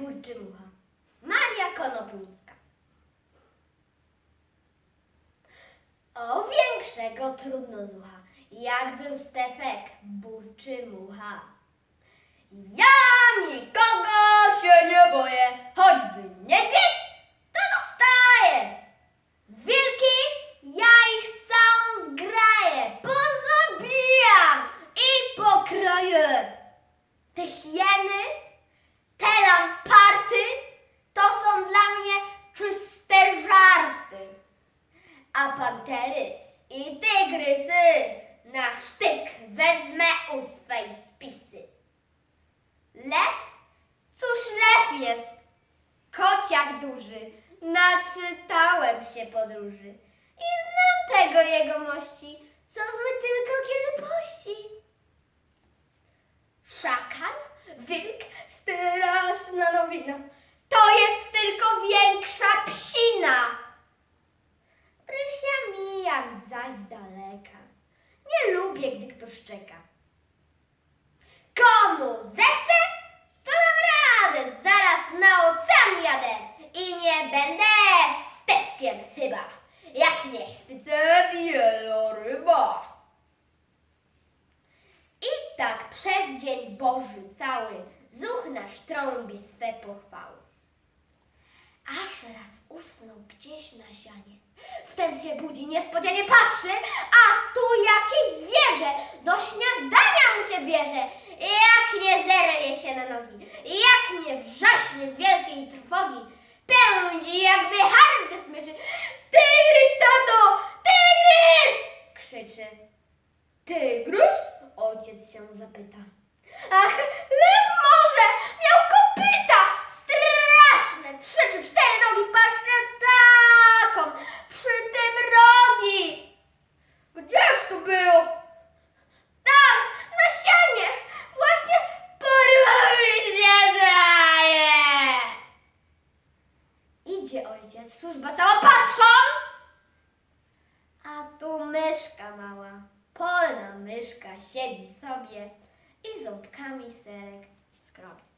Burczymucha. Maria Konopnicka. O większego trudno zucha, jak był Stefek, burczy mucha. Ja nikogo się nie boję, choćby niedźwiedź, to dostaję. Wilki, ja ich całą zgraję, pozabijam i pokroję. Te hieny, te lamparty, to są dla mnie czyste żarty. A pantery i tygrysy na sztyk wezmę u swej spisy. Lew? Cóż lew jest? Kociak duży, naczytałem się podróży i znam tego jego mości, co zły tylko kiedy pości. Nowina, to jest tylko większa psina. Prysia mijam zaś z daleka, nie lubię, gdy ktoś czeka. Komu zechce, to dam radę, zaraz na ocean jadę i nie będę stepkiem chyba, jak nie chwycę wieloryba. I tak przez dzień Boży cały zuch nasz trąbi swe pochwały. Aż raz usnął gdzieś na zianie. Wtem się budzi, niespodzianie patrzy, a tu jakieś zwierzę do śniadania mu się bierze. Jak nie zerwie się na nogi, jak nie wrzaśnie z wielkiej trwogi, pędzi jakby harce smyczy. Tygrys, tato, tygrys! krzyczy. Tygrys? Ojciec się zapyta. Ach, Idzie ojciec, służba cała patrzą! A tu myszka mała, polna myszka siedzi sobie i ząbkami serek skrobie.